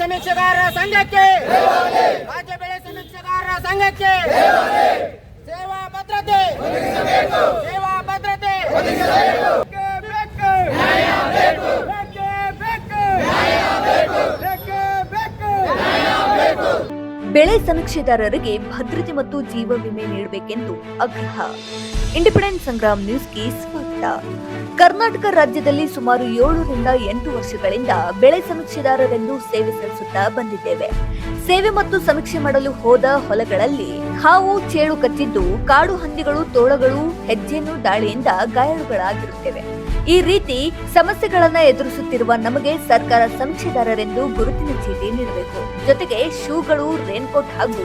ಸಮೀಕ್ಷೆಗಾರರ ಸಂಘಕ್ಕೆ. ರಾಜ್ಯ ಬೆಳೆ ಸಮೀಕ್ಷೆಗಾರರ ಸಂಘಕ್ಕೆ. ಸೇವಾ ಭದ್ರತೆ. ಸೇವಾ ಭದ್ರತೆ. ಬೆಳೆ ಸಮೀಕ್ಷೆದಾರರಿಗೆ ಭದ್ರತೆ ಮತ್ತು ಜೀವ ವಿಮೆ ನೀಡಬೇಕೆಂದು ಆಗ್ರಹ. ಇಂಡಿಪೆಂಡೆಂಟ್ ಸಂಗ್ರಾಮ್ ನ್ಯೂಸ್ಗೆ ಸ್ವಾಗತ. ಕರ್ನಾಟಕ ರಾಜ್ಯದಲ್ಲಿ ಸುಮಾರು ಏಳರಿಂದ ಎಂಟು ವರ್ಷಗಳಿಂದ ಬೆಳೆ ಸಮೀಕ್ಷೆದಾರರೆಂದು ಸೇವೆ ಸಲ್ಲಿಸುತ್ತಾ ಬಂದಿದ್ದೇವೆ. ಸೇವೆ ಮತ್ತು ಸಮೀಕ್ಷೆ ಮಾಡಲು ಹೋದ ಹೊಲಗಳಲ್ಲಿ ಹಾವು ಚೇಳು ಕಚ್ಚಿದ್ದು, ಕಾಡು ಹಂದಿಗಳು, ತೋಳಗಳು, ಹೆಜ್ಜೆನು ದಾಳಿಯಿಂದ ಗಾಯಾಳುಗಳಾಗಿರುತ್ತೇವೆ. ಈ ರೀತಿ ಸಮಸ್ಯೆಗಳನ್ನ ಎದುರಿಸುತ್ತಿರುವ ನಮಗೆ ಸರ್ಕಾರ ಸಮೀಕ್ಷೆದಾರರೆಂದು ಗುರುತಿನ ಚೀಟಿ ನೀಡಬೇಕು. ಜೊತೆಗೆ ಶೂಗಳು ರೇನ್ಕೋಟ್ ಹಾಗೂ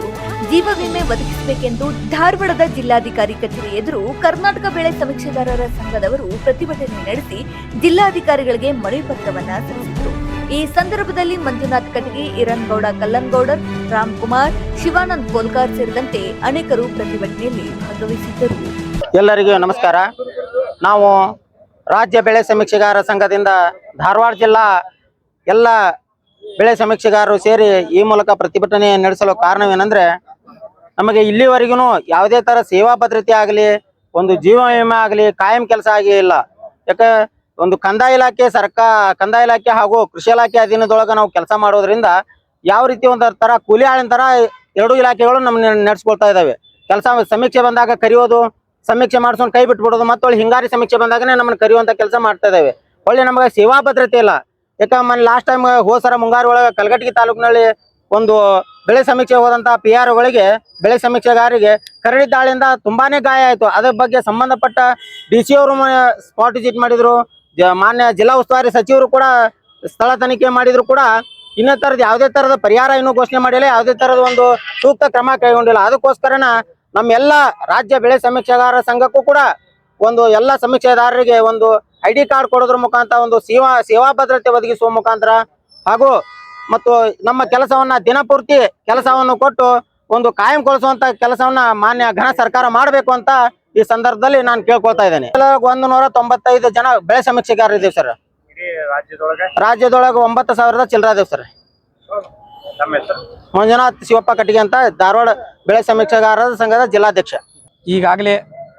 ಜೀವ ವಿಮೆ ಒದಗಿಸಬೇಕೆಂದು ಧಾರವಾಡದ ಜಿಲ್ಲಾಧಿಕಾರಿ ಕಚೇರಿ ಎದುರು ಕರ್ನಾಟಕ ಬೆಳೆ ಸಮೀಕ್ಷೆದಾರರ ಸಂಘದವರು ಪ್ರತಿಭಟನೆ ನಡೆಸಿ ಜಿಲ್ಲಾಧಿಕಾರಿಗಳಿಗೆ ಮನವಿ ಪತ್ರವನ್ನ ಸಲ್ಲಿಸಿದರು. ಈ ಸಂದರ್ಭದಲ್ಲಿ ಮಂಜುನಾಥ್ ಕಟಗಿ ಇರನ್ಗೌಡ ಕಲ್ಲನ್ಗೌಡರ್ ರಾಮ್ ಕುಮಾರ್ ಶಿವಾನಂದ್ ಕೋಲ್ಕಾರ್ ಸೇರಿದಂತೆ ಅನೇಕರು ಪ್ರತಿಭಟನೆಯಲ್ಲಿ ಭಾಗವಹಿಸಿದ್ದರು. ಎಲ್ಲರಿಗೂ ನಮಸ್ಕಾರ. ನಾವು ರಾಜ್ಯ ಬೆಳೆ ಸಮೀಕ್ಷೆಗಾರ ಸಂಘದಿಂದ ಧಾರವಾಡ ಜಿಲ್ಲಾ ಎಲ್ಲ ಬೆಳೆ ಸಮೀಕ್ಷೆಗಾರರು ಸೇರಿ ಈ ಮೂಲಕ ಪ್ರತಿಭಟನೆ ನಡೆಸಲು ಕಾರಣವೇನೆಂದ್ರೆ, ನಮಗೆ ಇಲ್ಲಿವರೆಗೂ ಯಾವುದೇ ತರ ಸೇವಾ ಭದ್ರತೆ ಆಗಲಿ, ಒಂದು ಜೀವ ವಿಮೆ ಆಗಲಿ ಕಾಯಂ ಕೆಲಸ ಆಗಿ ಇಲ್ಲ. ಯಾಕೆ, ಒಂದು ಕಂದಾಯ ಇಲಾಖೆ ಸರ್ಕಾರ ಕಂದಾಯ ಇಲಾಖೆ ಹಾಗೂ ಕೃಷಿ ಇಲಾಖೆ ಅಧೀನದೊಳಗೆ ನಾವು ಕೆಲಸ ಮಾಡೋದ್ರಿಂದ ಯಾವ ರೀತಿ ಒಂದು ತರ ಕೂಲಿ ಆಳಿನ ತರ ಎರಡು ಇಲಾಖೆಗಳು ನಮ್ಮ ನಡೆಸ್ಕೊಳ್ತಾ ಇದಾವೆ. ಕೆಲಸ ಸಮೀಕ್ಷೆ ಬಂದಾಗ ಕರೆಯೋದು ಸಮೀಕ್ಷೆ ಮಾಡಿಸ್ಕೊಂಡು ಕೈ ಬಿಟ್ಬಿಡೋದು ಒಳ್ಳೆ ಹಿಂಗಾರಿ ಸಮೀಕ್ಷೆ ಬಂದಾಗನೇ ನಮ್ಮನ್ನ ಕರೆಯುವಂತ ಕೆಲಸ ಮಾಡ್ತಾ ಇದಾವೆ. ಒಳ್ಳೆ ನಮಗೆ ಸೇವಾ ಭದ್ರತೆ ಇಲ್ಲ. ಯಾಕಂದ್ರೆ ಲಾಸ್ಟ್ ಟೈಮ್ ಹೋಸರ ಮುಂಗಾರು ಒಳಗೆ ಕಲಘಟಗಿ ತಾಲೂಕಿನಲ್ಲಿ ಒಂದು ಬೆಳೆ ಸಮೀಕ್ಷೆ ಹೋದಂತ ಪಿ ಆರ್ ಗಳಿಗೆ, ಬೆಳೆ ಸಮೀಕ್ಷೆಗಾರರಿಗೆ ಕರಡಿ ದಾಳಿಯಿಂದ ತುಂಬಾನೇ ಗಾಯ ಆಯಿತು. ಅದ್ರ ಬಗ್ಗೆ ಸಂಬಂಧಪಟ್ಟ ಡಿ ಸಿ ಅವರು ಸ್ಪಾಟ್ ವಿಸಿಟ್ ಮಾಡಿದ್ರು. ಮಾನ್ಯ ಜಿಲ್ಲಾ ಉಸ್ತುವಾರಿ ಸಚಿವರು ಕೂಡ ಸ್ಥಳ ತನಿಖೆ ಮಾಡಿದ್ರು ಕೂಡ ಇನ್ನೇ ತರದ ಯಾವುದೇ ತರದ ಪರಿಹಾರ ಇನ್ನೂ ಘೋಷಣೆ ಮಾಡಿಲ್ಲ. ಯಾವುದೇ ತರದ ಒಂದು ಸೂಕ್ತ ಕ್ರಮ ಕೈಗೊಂಡಿಲ್ಲ. ಅದಕ್ಕೋಸ್ಕರನ ನಮ್ಮೆಲ್ಲ ರಾಜ್ಯ ಬೆಳೆ ಸಮೀಕ್ಷೆಗಾರರ ಸಂಘಕ್ಕೂ ಕೂಡ ಒಂದು ಎಲ್ಲ ಸಮೀಕ್ಷೆದಾರರಿಗೆ ಒಂದು ಐ ಡಿ ಕಾರ್ಡ್ ಕೊಡೋದ್ರ ಮುಖಾಂತರ ಒಂದು ಸೇವಾ ಸೇವಾ ಭದ್ರತೆ ಒದಗಿಸುವ ಮುಖಾಂತರ ಹಾಗೂ ಮತ್ತು ನಮ್ಮ ಕೆಲಸವನ್ನ ದಿನಪೂರ್ತಿ ಕೆಲಸವನ್ನು ಕೊಟ್ಟು ಒಂದು ಕಾಯಂ ಕಾಯಂಗೊಳಿಸುವಂತ ಕೆಲಸವನ್ನ ಮಾನ್ಯ ಘನ ಸರ್ಕಾರ ಮಾಡಬೇಕು ಅಂತ ಈ ಸಂದರ್ಭದಲ್ಲಿ ನಾನು ಕೇಳ್ಕೊಳ್ತಾ ಇದ್ದೇನೆ. ಒಂದು ನೂರ ತೊಂಬತ್ತೈದು ಜನ ಬೆಳೆ ಸಮೀಕ್ಷೆಗಾರರು ಇದ್ದೀವಿ ಸರ್. ರಾಜ್ಯದೊಳಗೆ? ಒಂಬತ್ತು ಸಾವಿರದ ಚಿಲ್ಲರ ಅದೇವ್ ಸರ್. ಮಂಜುನಾಥ್ ಶಿವಪ್ಪ ಕಟ್ಟಿಗೆ ಅಂತ ಧಾರವಾಡ ಬೆಳೆ ಸಮೀಕ್ಷೆಗಾರರ ಸಂಘದ ಜಿಲ್ಲಾಧ್ಯಕ್ಷ. ಈಗಾಗಲೇ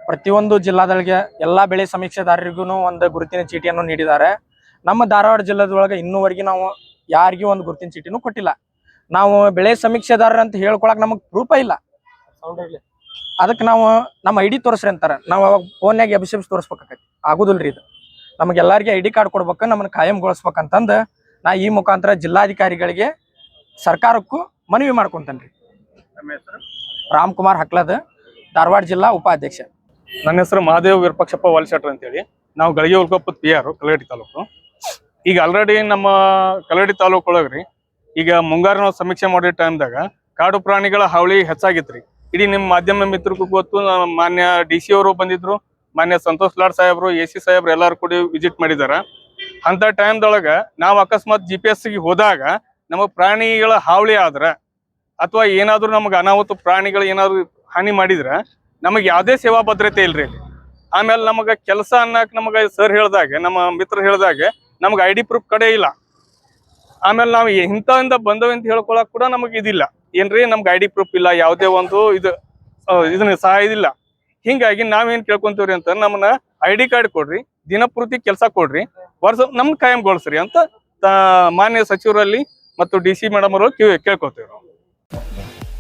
ಪ್ರತಿಯೊಂದು ಜಿಲ್ಲಾದೊಳಗೆ ಎಲ್ಲಾ ಬೆಳೆ ಸಮೀಕ್ಷೆದಾರರಿಗೂ ಒಂದು ಗುರುತಿನ ಚೀಟಿಯನ್ನು ನೀಡಿದ್ದಾರೆ. ನಮ್ಮ ಧಾರವಾಡ ಜಿಲ್ಲೆದೊಳಗೆ ಇನ್ನೂವರೆಗೆ ನಾವು ಯಾರಿಗೂ ಒಂದು ಗುರುತಿನ ಚೀಟಿನೂ ಕೊಟ್ಟಿಲ್ಲ. ನಾವು ಬೆಳೆ ಸಮೀಕ್ಷೆದಾರರು ಅಂತ ಹೇಳ್ಕೊಳಕ್ ನಮಗೆ ಪ್ರೂಫ ಇಲ್ಲ. ಅದಕ್ಕೆ ನಾವು ನಮ್ಮ ಐ ಡಿ ತೋರಿಸ್ರಿ ಅಂತಾರೆ. ನಾವು ಅವಾಗ ಫೋನ್ಯಾಗ ಅಭಿಷೇಕ ತೋರಿಸ್ಬೇಕಾಕೈತಿ ಆಗುದಿಲ್ರಿ ಇದು. ನಮಗೆಲ್ಲರಿಗೆ ಐ ಡಿ ಕಾರ್ಡ್ ಕೊಡ್ಬೇಕು, ನಮ್ಮನ್ನ ಕಾಯಂಗೊಳಿಸ್ಬೇಕಂತಂದು ನಾ ಈ ಮುಖಾಂತರ ಜಿಲ್ಲಾಧಿಕಾರಿಗಳಿಗೆ ಸರ್ಕಾರಕ್ಕೂ ಮನವಿ ಹೆಸರು ರಾಮ್ ಕುಮಾರ್ ಹಕ್ಲದ, ಧಾರವಾಡ ಜಿಲ್ಲಾ ಉಪಾಧ್ಯಕ್ಷ. ನನ್ನ ಹೆಸರು ಮಹಾದೇವ್ ವಿರೂಪಾಕ್ಷಪ್ಪ ವಾಲ್ಶೆಟ್ರ್ ಅಂತೇಳಿ. ನಾವು ಗಳಿಗೆ ಉಳ್ಕೊಪ್ಪದ ಪಿ ಆರ್ ಕಲಗಡಿ ತಾಲೂಕು. ಈಗ ಆಲ್ರೆಡಿ ನಮ್ಮ ಕಲಗಡಿ ತಾಲೂಕು ಒಳಗ್ರಿ, ಈಗ ಮುಂಗಾರಿನ ಸಮೀಕ್ಷೆ ಮಾಡೋ ಟೈಮ್ದಾಗ ಕಾಡು ಪ್ರಾಣಿಗಳ ಹಾವಳಿ ಹೆಚ್ಚಾಗಿತ್ರಿ. ಇಡೀ ನಿಮ್ಮ ಮಾಧ್ಯಮ ಮಿತ್ರಕ್ಕೂ ಗೊತ್ತು, ಮಾನ್ಯ ಡಿ ಸಿ ಅವರು ಬಂದಿದ್ರು, ಮಾನ್ಯ ಸಂತೋಷ್ ಲಾಡ್ ಸಾಹೇಬ್ರು ಎ ಸಿ ಸಾಹೇಬ್ರು ಎಲ್ಲಾರು ಕೂಡಿ ವಿಸಿಟ್ ಮಾಡಿದಾರ. ಅಂತ ಟೈಮ್ದೊಳಗ ನಾವು ಅಕಸ್ಮಾತ್ ಜಿ ಪಿ ಎಸ್ಗೆ ಹೋದಾಗ ನಮ್ಮ ಪ್ರಾಣಿಗಳ ಹಾವಳಿ ಆದ್ರ ಅಥವಾ ಏನಾದರೂ ನಮಗೆ ಅನಾಹುತ ಪ್ರಾಣಿಗಳು ಏನಾದ್ರು ಹಾನಿ ಮಾಡಿದ್ರೆ ನಮಗೆ ಯಾವುದೇ ಸೇವಾ ಭದ್ರತೆ ಇಲ್ರಿ ಇಲ್ಲಿ ಆಮೇಲೆ ನಮಗೆ ಕೆಲಸ ಅನ್ನಕ್ಕೆ ನಮಗೆ ಸರ್ ಹೇಳ್ದಾಗ, ನಮ್ಮ ಮಿತ್ರ ಹೇಳ್ದಾಗ ನಮ್ಗೆ ಐ ಡಿ ಪ್ರೂಫ್ ಕಡೆ ಇಲ್ಲ. ಆಮೇಲೆ ನಾವು ಇಂಥದಿಂದ ಬಂದವೆ ಅಂತ ಹೇಳ್ಕೊಳಕ್ ಕೂಡ ನಮಗೆ ಇದಿಲ್ಲ. ಏನ್ರಿ, ನಮ್ಗೆ ಐ ಡಿ ಪ್ರೂಫ್ ಇಲ್ಲ, ಯಾವುದೇ ಒಂದು ಇದು ಇದನ್ನ ಸಹಾಯ ಇದಿಲ್ಲ. ಹಿಂಗಾಗಿ ನಾವೇನ್ ಕೇಳ್ಕೊಂತೀವ್ರಿ ಅಂತ ನಮ್ಮನ್ನ ಐ ಡಿ ಕಾರ್ಡ್ ಕೊಡ್ರಿ, ದಿನಪೂರ್ತಿ ಕೆಲಸ ಕೊಡ್ರಿ, ವರ್ಷ ನಮ್ಗೆ ಕಾಯಂಗೊಳಿಸ್ರಿ ಅಂತ ಮಾನ್ಯ ಸಚಿವರಲ್ಲಿ ಮತ್ತು ಡಿ ಸಿ ಮೇಡಮ್ ಅವರು ಕೇಳ್ಕೊತೀವಿ